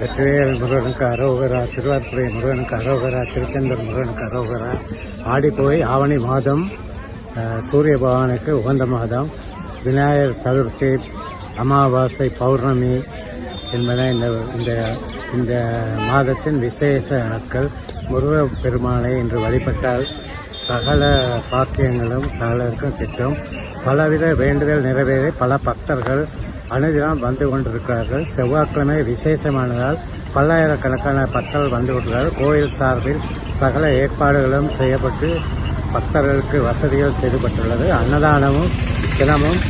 வெற்றிவேல் முருகனுக்கு அரோகரா திருவார்புரை முருகனுக்கு அரோகரா திருச்செந்தூர் முருகனுக்கு அரோகரா. ஆடிப்போய் ஆவணி மாதம் சூரிய பகவானுக்கு உகந்த மாதம். விநாயகர் சதுர்த்தி அமாவாசை பௌர்ணமி என்பன இந்த இந்த இந்த மாதத்தின் விசேஷ நாட்கள். முருகப் பெருமானை இன்று வழிபட்டால் சகல பாக்கியங்களும் சகலருக்கும் கிட்டும். பலவித வேண்டுதல் நிறைவேறி பல பக்தர்கள் அனுதினம் வந்து கொண்டிருக்கிறார்கள். செவ்வாய்க்கிழமை விசேஷமானதால் பல்லாயிரக்கணக்கான பக்தர்கள் வந்து கொண்டிருக்கிறார்கள். கோயில் சார்பில் சகல ஏற்பாடுகளும் செய்யப்பட்டு பக்தர்களுக்கு வசதிகள் செய்யப்பட்டுள்ளது அன்னதானமும் தினமும்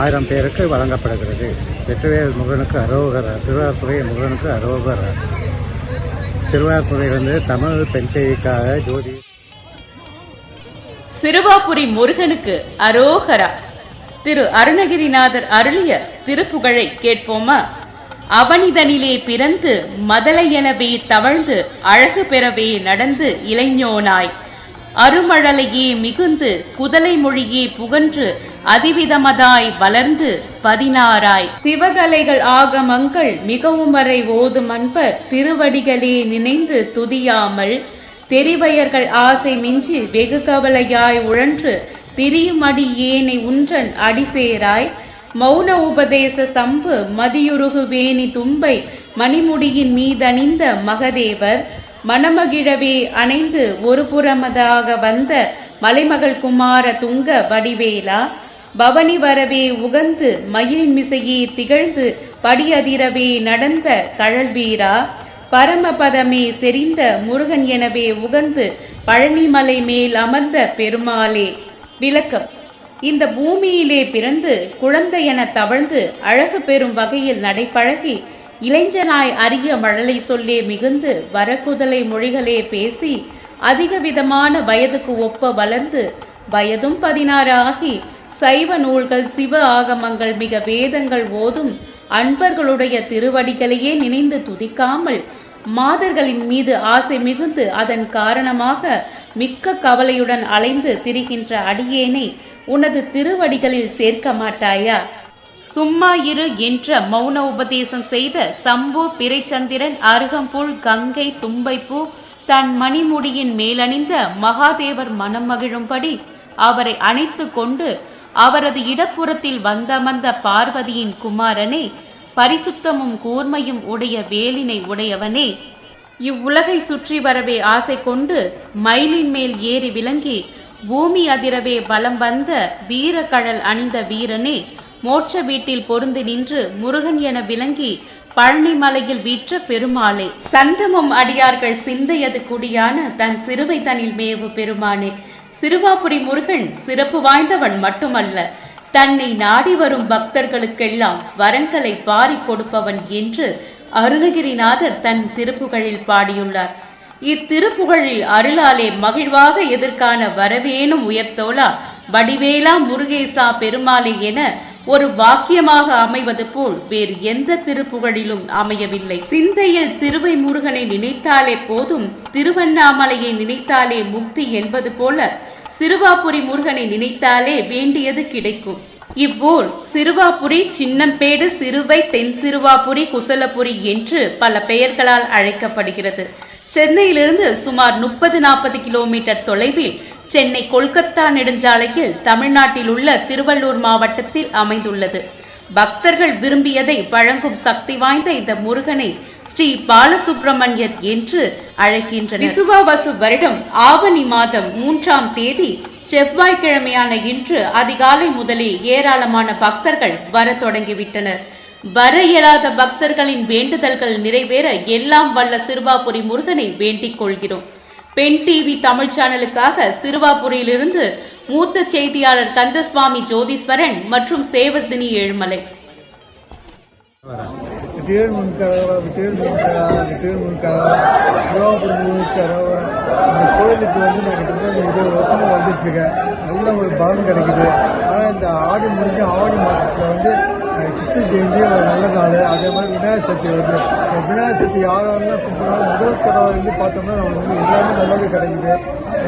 ஆயிரம் பேருக்கு வழங்கப்படுகிறது. வெற்றிவேல் முருகனுக்கு அரோகர சிறுவார்புரை முருகனுக்கு அரோகரா. சிறுவார்புரையிலிருந்து தமிழ் பெண் செய்திக்காக ஜோதி. சிறுவாபுரி முருகனுக்கு அரோகரா. திரு அருணகிரிநாதர் அருளிய திருப்புகழை கேட்போமா? அவனிதனிலே பிறந்து மதலை எனவே தவழ்ந்து அழகு பெறவே நடந்து இளைஞோனாய். அருமழலையே மிகுந்து குதலை மொழியே புகன்று அதிவிதமதாய் வளர்ந்து பதினாறாய். சிவகலைகள் ஆகமங்கள் மிகவும் வரை ஓதும் அன்பர் திருவடிகளே நினைந்து துதியாமல் தெரிவயர்கள் ஆசை மிஞ்சி வெகு கவலையாய் உழன்று திரியுமடி ஏனை உன்றன் அடிசேராய். மௌன உபதேச சம்பு மதியுருகு வேணி தும்பை மணிமுடியின் மீதணிந்த மகதேவர் மணமகிழவே அணைந்து ஒரு புறமதாக வந்த மலைமகள் குமார துங்க வடிவேலா பவனி வரவே உகந்து மயில் மிசையே திகழ்ந்து படியதிரவே நடந்த கழல் வீரா பரமபதமே செறிந்த முருகன் எனவே உகந்து பழனிமலை மேல் அமர்ந்த பெருமாளே. விளக்கம். இந்த பூமியிலே பிறந்து குழந்தை என தவழ்ந்து அழகு பெறும் வகையில் நடைபழகி இளைஞனாய் அரிய மழலை சொல்லே மிகுந்து வரக்குதலை மொழிகளே பேசி அதிக விதமான வயதுக்கு ஒப்ப வளர்ந்து வயதும் பதினாறு ஆகி சைவ நூல்கள் சிவ ஆகமங்கள் மிக வேதங்கள் ஓதும் அன்பர்களுடைய திருவடிகளையே நினைந்து துதிக்காமல் மாதர்களின் மீது ஆசை மிகுந்து அதன் காரணமாக மிக்க கவலையுடன் அலைந்து திரிகின்ற அடியேனை உனது திருவடிகளில் சேர்க்க மாட்டாயா? சும்மா இரு என்ற மௌன உபதேசம் செய்த சம்பு பிறைச்சந்திரன் அருகம்புல் கங்கை தும்பைப்பூ தன் மணிமுடியின் மேலணிந்த மகாதேவர் மனம் மகிழும்படி அவரை அணைத்து கொண்டு அவரது இடப்புறத்தில் வந்தமர்ந்த பார்வதியின் குமாரனே பரிசுத்தமும் கூர்மையும் உடைய வேலினை உடையவனே. இவ்வுலகை சுற்றி வரவே ஆசை கொண்டு மயிலின் மேல் ஏறி விளங்கி பூமி அதிரவே பலம் வந்த வீரக்கழல் அணிந்த வீரனே மோட்ச வீட்டில் பொருந்து நின்று முருகன் என விளங்கி பழனி மலையில் வீற்ற பெருமாளே. சந்தமும் அடியார்கள் சிந்தையது குடியான தன் சிறுவை தனில் மேவு பெருமானே. சிறுவாபுரி முருகன் சிறப்பு வாய்ந்தவன் மட்டுமல்ல. தன்னை நாடி வரும் பக்தர்களுக்கெல்லாம் வரங்களை வாரிக் கொடுப்பவன் என்று அருணகிரிநாதர் தன் திருப்புகழில் பாடியுள்ளார். இத்திருப்புகழில் அருளாலே மகிழ்வாக எதிர்கான வரவேணும் உயர்த்தோலா வடிவேலா முருகேசா பெருமாளே என ஒரு வாக்கியமாக அமைவது போல் வேறு எந்த திருப்புகழிலும் அமையவில்லை. சிந்தையில் சிறுவை முருகனை நினைத்தாலே போதும் திருவண்ணாமலையை நினைத்தாலே முக்தி என்பது போல சிறுவாபுரி முருகனை நினைத்தாலே வேண்டியது கிடைக்கும். இவ்வூர் சிறுவாபுரி சின்னம்பேடு சிறுவை தென் சிறுவாபுரி குசலபுரி என்று பல பெயர்களால் அழைக்கப்படுகிறது. சென்னையிலிருந்து சுமார் முப்பது நாற்பது கிலோமீட்டர் தொலைவில் சென்னை கொல்கத்தா நெடுஞ்சாலையில் தமிழ்நாட்டில் உள்ள திருவள்ளூர் மாவட்டத்தில் அமைந்துள்ளது. பக்தர்கள் விரும்பியதை வழங்கும் சக்தி வாய்ந்த இந்த முருகனை ஸ்ரீ பாலசுப்பிரமணியர் என்று அழைக்கின்றனர். விசுவாவசு வருடம் ஆவணி மாதம் மூன்றாம் தேதி செவ்வாய்க்கிழமையான இன்று அதிகாலை முதலே ஏராளமான பக்தர்கள் வர தொடங்கிவிட்டனர். வர இயலாத பக்தர்களின் வேண்டுதல்கள் நிறைவேற எல்லாம் வல்ல சிறுவாபுரி முருகனை வேண்டிக் கொள்கிறோம். பெண் டிவி தமிழ் சேனலுக்காக சிறுவாபுரியிலிருந்து மூத்த செய்தியாளர் கந்தசுவாமி ஜோதீஸ்வரன் மற்றும் சேவர்தினி ஏழுமலை. வெற்றிவேல் முன்கரவா வெற்றிவேல் முன்கரா வெற்றிவேல் முன்கரா சிவாபுரம் முன்கரவா இந்த கோயிலுக்கு வந்து நான் கிட்டத்தட்ட இருபது வருஷமாக வந்துட்டு இருக்கேன். நல்ல ஒரு பலன் கிடைக்குது. ஆனால் இந்த ஆடி முடிஞ்ச ஆடி மாதத்தில் வந்து அஹ், கிருஷ்ண ஜெயந்தி ஒரு நல்ல நாள். அதே மாதிரி விநாயகர் சதுர்த்தி வருது. விநாயகர் சதுர்த்தி யார் யாரெல்லாம் கும்பிட்றாலும் முதல் தடவை வந்து பார்த்தோம்னா நம்மளுக்கு வந்து எல்லாமே நல்லது கிடைக்குது.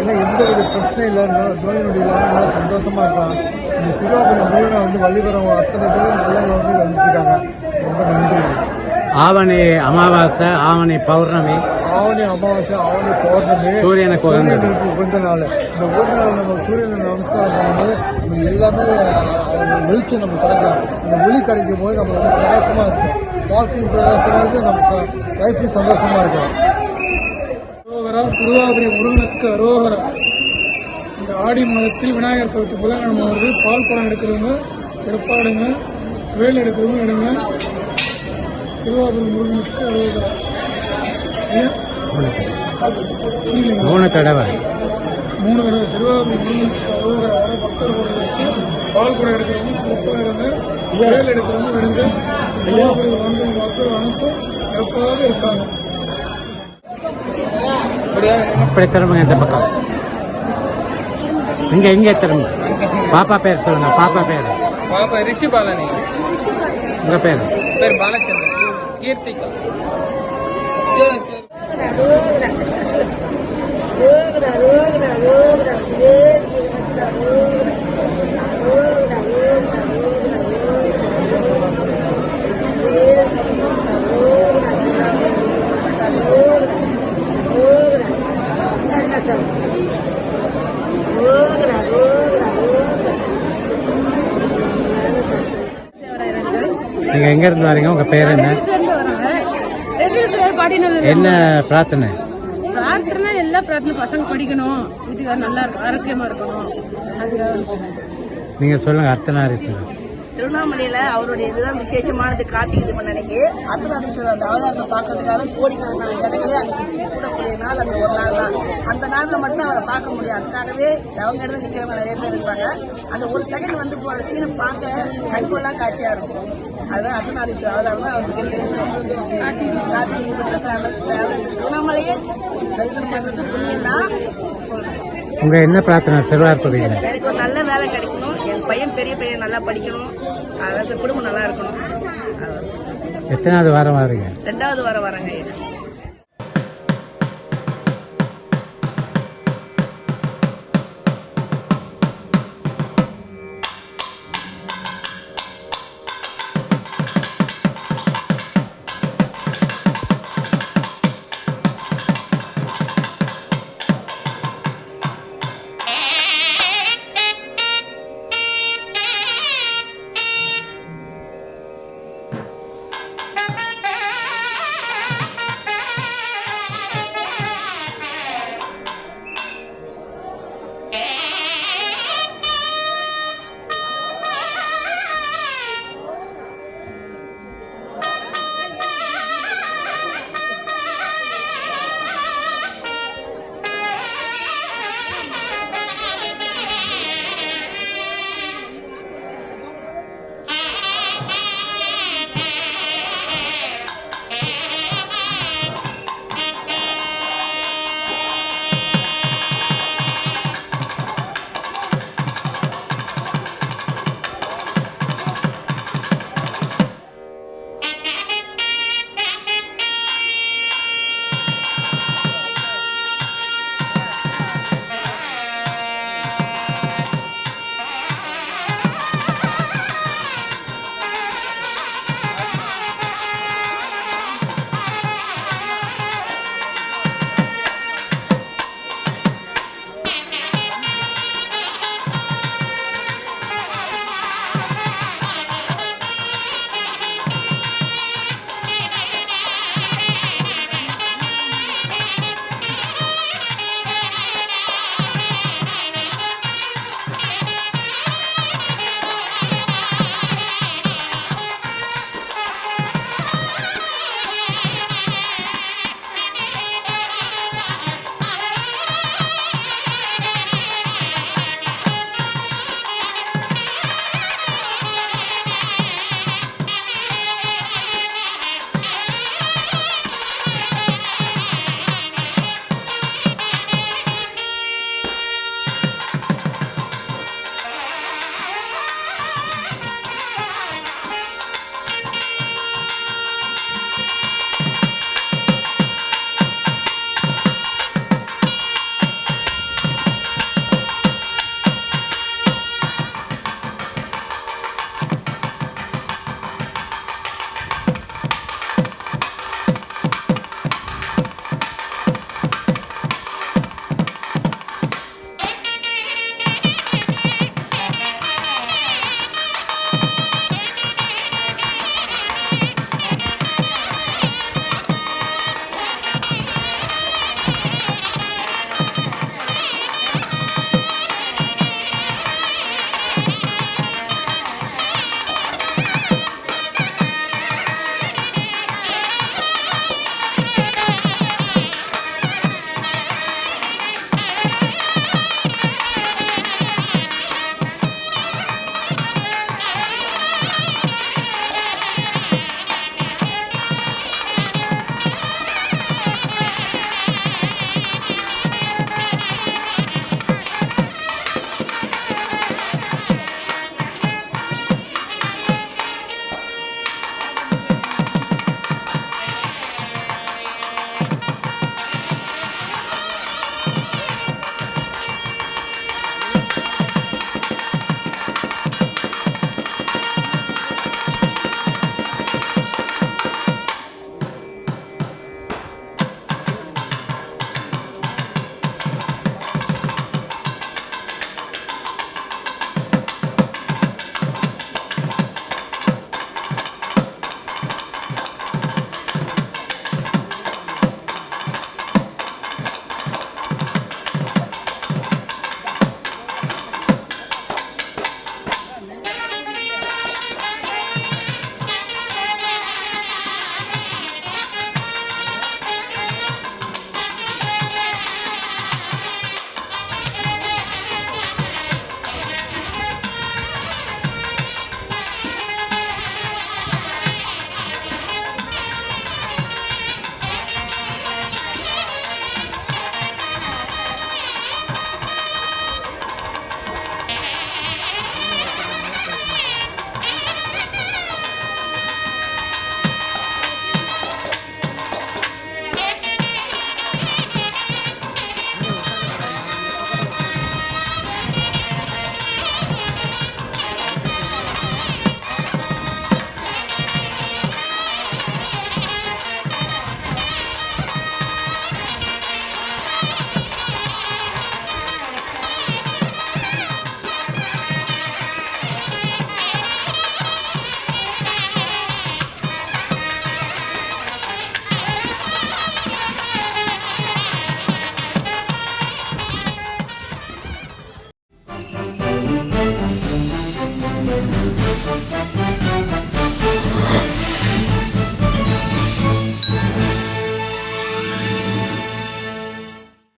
எல்லாம் எந்த ஒரு பிரச்சனையும் இல்லை நோய் நொடி இல்லாமல் நல்லா சந்தோஷமா இருக்கலாம் இந்த சிவாபுரம் முருகனை வந்து வழிபடுறவங்க அத்தனை பேரும் நல்லவங்க வந்து வந்துருக்காங்க. ரொம்ப நன்றி. ஆவணி அமாவாசை ஆவணி பௌர்ணமி. ஆவணி அமாவாசை ஆவணி பௌர்ணமி சூரியனுக்கு உகந்த நாள். இந்த உகந்த நாள் நம்ம சூரியனை நமஸ்காரம் பண்ணும்போது நமக்கு எல்லாமே வெளிச்சம் நம்ம கிடைக்கும். அந்த ஒளி கிடைக்கும் போது நம்ம வந்து பிரகாசமாக இருக்கும். வாழ்க்கையும் பிரகாசமாக இருக்கும் நம்ம லைஃப்லையும் சந்தோஷமாக இருக்கும். அரோகரா சிறுவாபுரி முருகனுக்கு அரோகரா. இந்த ஆடி மாதத்தில் விநாயகர் சதுர்த்தி புதன்கிழமை வருது பால் பழம் எடுக்கிறவங்க சிறப்பாக எடுங்க வேல் எடுக்கிறவங்க எடுங்க. சிறுவாபுரி முருகனுக்கு அரோகரா? மூணு தடவை. மூணு தடவை சிறுவாபுரி முருகனுக்கு அரோகரா. பக்தர்களுக்கு பால் பழம் எடுக்கிறவங்க சிறப்பாக எடுங்க வேல் எடுக்கிறவங்க எடுங்க. சிறுவாபுரி வந்து மக்கள் அனைத்தும் சிறப்பாக இருக்காங்க ఇప్పుడు ఎక్కడ దెబ్బక ఇంకా ఏం చేస్తారు పాప పేరు చూడండి పాప పేరు. పాప రిషి బాలని. ఇంకా పేరు. పేరు బాలచంద్ర. కీర్తిక. இருந்து வரீங்க? உங்க பேர் என்ன? என்ன பிரார்த்தனை? பிரார்த்தனை எல்லா பிரார்த்தனை பசங்க படிக்கணும். வீட்டுக்காரர் நல்லா இருக்கும் ஆரோக்கியமா இருக்கணும். நீங்க சொல்லுங்க அர்த்தநாரீஸ்வரர். திருவண்ணாமலையில அவருடைய இதுதான் விசேஷமானது கார்த்திகை தீபம் அன்னைக்கு. அர்த்தநாதீஸ்வரர் அந்த அவதாரத்தை பார்க்கறதுக்காக கோடிக்கணக்கான ஜனங்களே அன்னைக்கு கூடக்கூடிய நாள் அந்த ஒரு நாள் தான். அந்த நாள்ல மட்டும் அவரை பார்க்க முடியும் அதுக்காகவே அவங்க இடத்துல நிக்கிறவங்க நிறைய பேர் இருப்பாங்க. அந்த ஒரு செகண்ட் வந்து போற சீனை பார்க்க கண்கொள்ளா காட்சியா இருக்கும். அதுதான் அர்த்தநாதீஸ்வரர் அவதாரம் தான் அவருக்கு கார்த்திகை தீபத்துல ஃபேமஸ் ஃபேவரட் திருவண்ணாமலையே தரிசனம் பண்றது புண்ணியம் தான் சொல்றேன். உங்க என்ன பிரார்த்தனை? சிறுவார்பதியில் எனக்கு ஒரு நல்ல வேலை கிடைக்கணும். பையன் பெரிய பையன் நல்லா படிக்கணும். அதாவது குடும்பம் நல்லா இருக்கணும். எத்தனாவது வாரம் வரீங்க? ரெண்டாவது வாரம் வரேங்க.